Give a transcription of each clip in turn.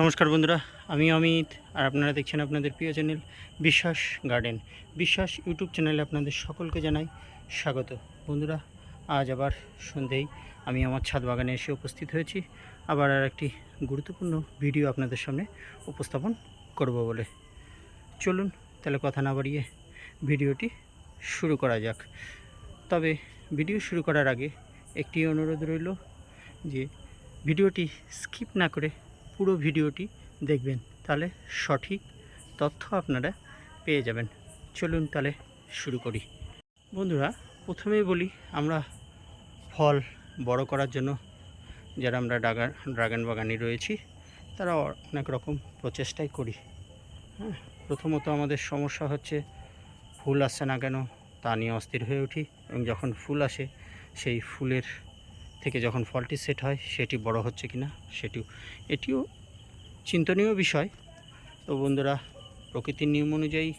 নমস্কার বন্ধুরা, আমি অমিত আর আপনারা দেখছেন আপনাদের প্রিয় চ্যানেল বিশ্বাস গার্ডেন। বিশ্বাস ইউটিউব চ্যানেলে আপনাদের সকলকে জানাই স্বাগত। বন্ধুরা, আজ আবার সন্ধেই আমি আমার ছাদ বাগানে এসে উপস্থিত হয়েছি। আবার আর একটি গুরুত্বপূর্ণ ভিডিও আপনাদের সামনে উপস্থাপন করব বলে। চলুন তাহলে কথা না বাড়িয়ে ভিডিওটি শুরু করা যাক। তবে ভিডিও শুরু করার আগে একটি অনুরোধ রইল যে ভিডিওটি স্কিপ না করে পুরো ভিডিওটি দেখবেন। তাহলে সঠিক তথ্য আপনারা পেয়ে যাবেন। চলুন তাহলে শুরু করি। বন্ধুরা প্রথমেই বলি, আমরা ফল বড় করার জন্য যারা আমরা ড্রাগন ড্রাগন বাগানে রয়েছি, তারা অনেক রকম প্রচেষ্টাই করি। হ্যাঁ প্রথমত আমাদের সমস্যা হচ্ছে, ফুল আসছে না কেন? তা নিয়ে অস্থির হয়ে উঠি এবং যখন ফুল আসে, সেই ফুলের থেকে যখন ফলটি সেট হয়, সেটি বড় হচ্ছে কিনা, সেটিও, এটিও চিন্তনীয় বিষয়। তো বন্ধুরা, প্রকৃতির নিয়ম অনুযায়ী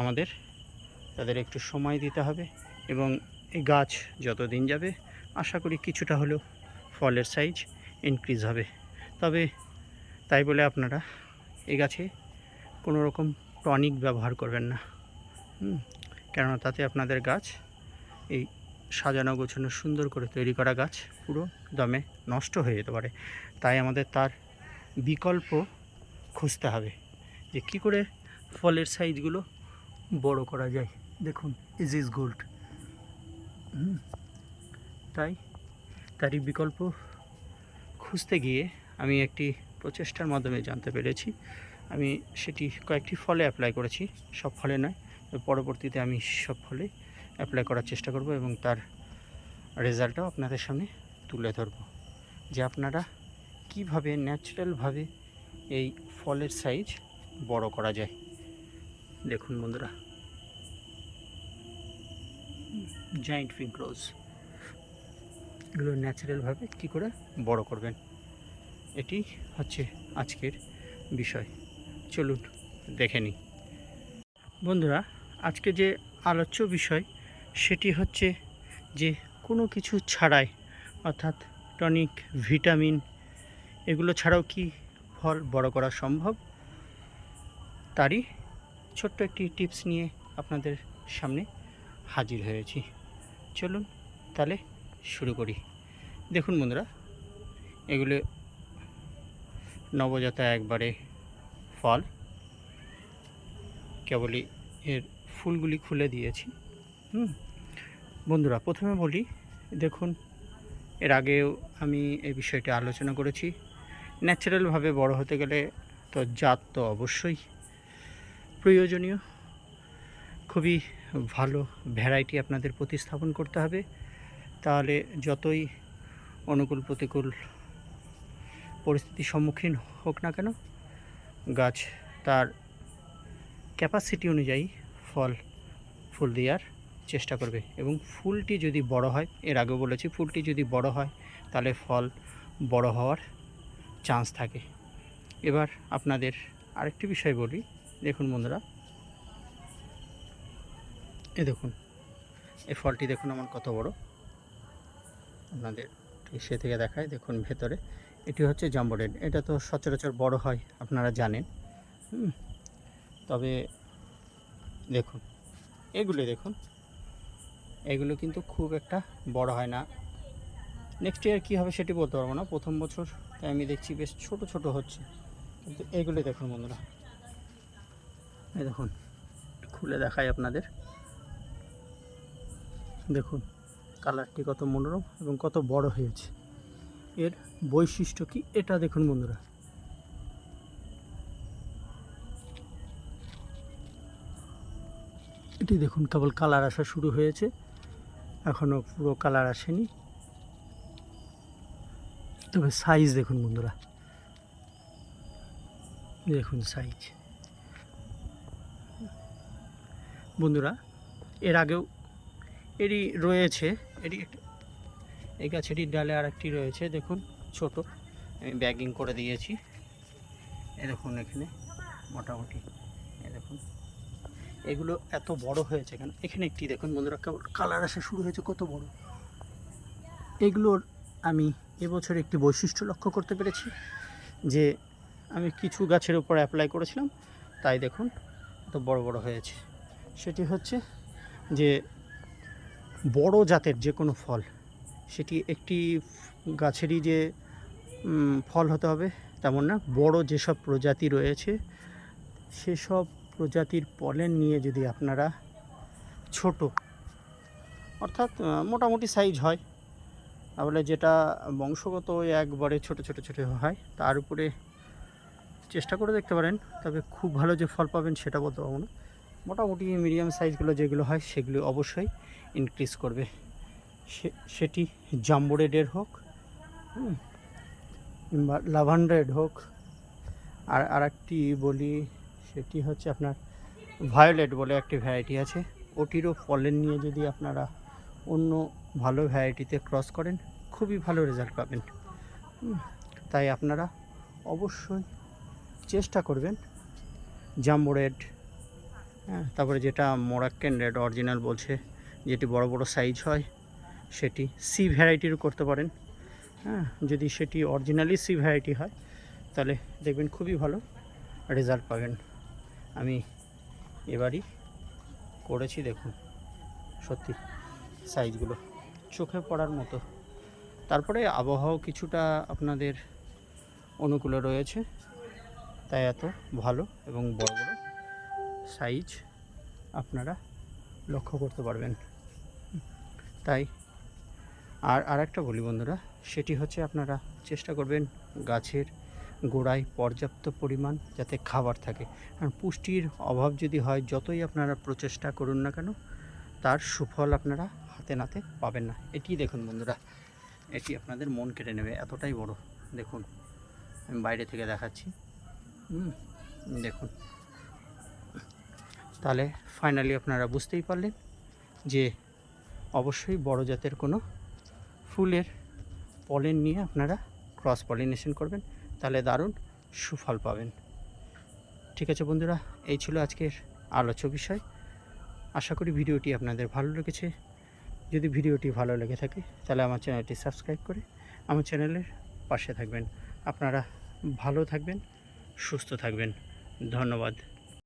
আমাদের, তাদের একটু সময় দিতে হবে এবং এই গাছ যত দিন যাবে, আশা করি কিছুটা হলেও ফলের সাইজ ইনক্রিজ হবে। তবে তাই বলে আপনারা এই গাছে কোনো রকম টনিক ব্যবহার করবেন না। কেননা তাতে আপনাদের গাছ এই সাজানো, গোছানো, সুন্দর করে তৈরি করা গাছ পুরো দমে নষ্ট হয়ে যেতে পারে। তাই আমাদের তার বিকল্প খুঁজতে হবে যে কী করে ফলের সাইজগুলো বড় করা যায়। দেখুন ইজ ইজ গোল্ড তাই তারই বিকল্প খুঁজতে গিয়ে আমি একটি প্রচেষ্টার মাধ্যমে জানতে পেরেছি। আমি সেটি কয়েকটি ফলে অ্যাপ্লাই করেছি, সব ফলে নয়, পরবর্তীতে আমি সব ফলে অ্যাপ্লাই করার চেষ্টা করব এবং তার রেজাল্টটাও আপনাদের সামনে তুলে ধরব। যে আপনারা কীভাবে ন্যাচারালভাবে এই ফলের সাইজ বড় করা যায়। দেখুন বন্ধুরা। জায়েন্ট ফিগ রোজ এগুলো ন্যাচারালভাবে কী করে বড় করবেন? এটি হচ্ছে আজকের বিষয়। চলুন দেখে নিই। বন্ধুরা, আজকে যে আলোচ্য বিষয় সেটি হচ্ছে যে কোনো কিছু ছাড়াই, অর্থাৎ টনিক, ভিটামিন, এগুলো ছাড়াও কি ফল বড় করা সম্ভব? তারই ছোট্ট একটি টিপস নিয়ে আপনাদের সামনে হাজির হয়েছি। চলুন তাহলে শুরু করি। দেখুন বন্ধুরা, এগুলো নবজাতা একবারে ফল। কেবলই এর ফুলগুলি খুলে দিয়েছি, হুম। বন্ধুরা, প্রথমে বলি, দেখুন, এর আগেও আমি এই বিষয়টি আলোচনা করেছি। ন্যাচারালভাবে বড় হতে গেলে তো জাত তো অবশ্যই প্রয়োজনীয়। খুবই ভালো ভ্যারাইটি আপনাদের প্রতিস্থাপন করতে হবে। তাহলে যতই অনুকূল প্রতিকূল পরিস্থিতির সম্মুখীন হোক না কেন, গাছ তার ক্যাপাসিটি অনুযায়ী ফল, ফুল দেওয়ার চেষ্টা করবে। এবং ফুলটি যদি বড় হয়, এর আগেও বলেছি, ফুলটি যদি বড় হয়, তাহলে ফল বড় হওয়ার চান্স থাকে। এবার আপনাদের আরেকটি বিষয় বলি। দেখুন বন্ধুরা। এ দেখুন এই ফলটি দেখুন আমার কত বড়। আপনাদের সে থেকে দেখায়, দেখুন ভেতরে। এটি হচ্ছে জাম্বো রেড এটা তো সচরাচর বড় হয়, আপনারা জানেন। তবে দেখুন, এগুলো দেখুন। এগুলো কিন্তু খুব একটা বড় হয় না। নেক্সট ইয়ার কী হবে সেটি বলতে পারব না। প্রথম বছর তাই আমি দেখছি বেশ ছোট ছোট হচ্ছে। কিন্তু এগুলো দেখুন বন্ধুরা। এই দেখুন, খুলে দেখাই আপনাদের। দেখুন, কালারটি কত মনোরম এবং কত বড় হয়েছে। এর বৈশিষ্ট্য কি এটা দেখুন বন্ধুরা। এটি দেখুন কেবল কালার আসা শুরু হয়েছে। এখনও পুরো কালার আসেনি। তবে সাইজ দেখুন বন্ধুরা। দেখুন সাইজ বন্ধুরা, এর আগেও এরই রয়েছে এটি একটি- এই গাছেরই ডালে আর একটি রয়েছে, দেখুন, ছোট। আমি ব্যাগিং করে দিয়েছি। এ দেখুন এখানে, মোটামুটি। এগুলো এত বড় হয়েছে কেন? এখানে একটি দেখুন বন্ধুরা কেবল কালার আসা শুরু হয়েছে, কত বড়। এগুলোর আমি এবছর একটি বৈশিষ্ট্য লক্ষ্য করতে পেরেছি, যে আমি কিছু গাছের উপর অ্যাপ্লাই করেছিলাম, তাই দেখুন এত বড় বড় হয়েছে। সেটি হচ্ছে যে বড় জাতের যে কোনো ফল, সেটি একটি গাছেরই যে ফল হতে হবে, তেমন না, বড় যেসব প্রজাতি রয়েছে, সেসব প্রজাতির পলেন নিয়ে যদি আপনারা ছোট, অর্থাৎ মোটামুটি সাইজ হয়, তাহলে যেটা বংশগত একবারে ছোট ছোট ছোট হয়, তার উপরে চেষ্টা করে দেখতে পারেন। তবে খুব ভালো যে ফল পাবেন সেটা বলতে পারব না। মোটামুটি মিডিয়াম সাইজগুলো যেগুলো হয়, সেগুলো অবশ্যই ইনক্রিজ করবে। সেটি জাম্বো রেডের হোক কিংবা লাভান্ডারেড হোক, আর, আরেকটি বলি সেটি হচ্ছে আপনার ভায়োলেট বলে একটি ভ্যারাইটি আছে। ওটিরও ফলেন নিয়ে যদি আপনারা অন্য ভালো ভ্যারাইটিতে ক্রস করেন, খুবই ভালো রেজাল্ট পাবেন। তাই আপনারা অবশ্যই চেষ্টা করবেন জাম্বো রেড হ্যাঁ তারপরে যেটা মোরাক্কেন রেড অরিজিনাল বলছে, যেটি বড় বড় সাইজ হয়, সেটি সি ভ্যারাইটিরও করতে পারেন। হ্যাঁ যদি সেটি অরিজিনালি সি ভ্যারাইটি হয়, তাহলে দেখবেন খুবই ভালো রেজাল্ট পাবেন। আমি এবারই করেছি, দেখুন। সত্যি সাইজগুলো চোখে পড়ার মতো। তারপরে আবহাওয়া কিছুটা আপনাদের অনুকূলে রয়েছে। তাই এত ভালো এবং বড় বড় সাইজ আপনারা লক্ষ্য করতে পারবেন। তাই, আর আরেকটা বলি বন্ধুরা, সেটি হচ্ছে আপনারা চেষ্টা করবেন গাছের গোড়ায় পর্যাপ্ত পরিমাণ যাতে খাবার থাকে। কারণ পুষ্টির অভাব যদি হয়, যতই আপনারা প্রচেষ্টা করুন না কেন, তার সুফল আপনারা হাতে নাতে পাবেন না। এটি দেখুন বন্ধুরা, এটি আপনাদের মন কেড়ে নেবে, এতটাই বড়। দেখুন, আমি বাইরে থেকে দেখাচ্ছি। দেখুন। তাহলে ফাইনালি আপনারা বুঝতেই পারলেন যে অবশ্যই বড় জাতের কোনো ফুলের পলেন নিয়ে আপনারা ক্রস পলিনেশন করবেন। তাহলে দারুণ সুফল পাবেন। ঠিক আছে বন্ধুরা, এই ছিল আজকের আলোচ্য বিষয়। আশা করি ভিডিওটি আপনাদের ভালো লেগেছে। যদি ভিডিওটি ভালো লেগে থাকে, তাহলে আমার চ্যানেলটি সাবস্ক্রাইব করে আমার চ্যানেলের পাশে থাকবেন। আপনারা ভালো থাকবেন, সুস্থ থাকবেন। ধন্যবাদ।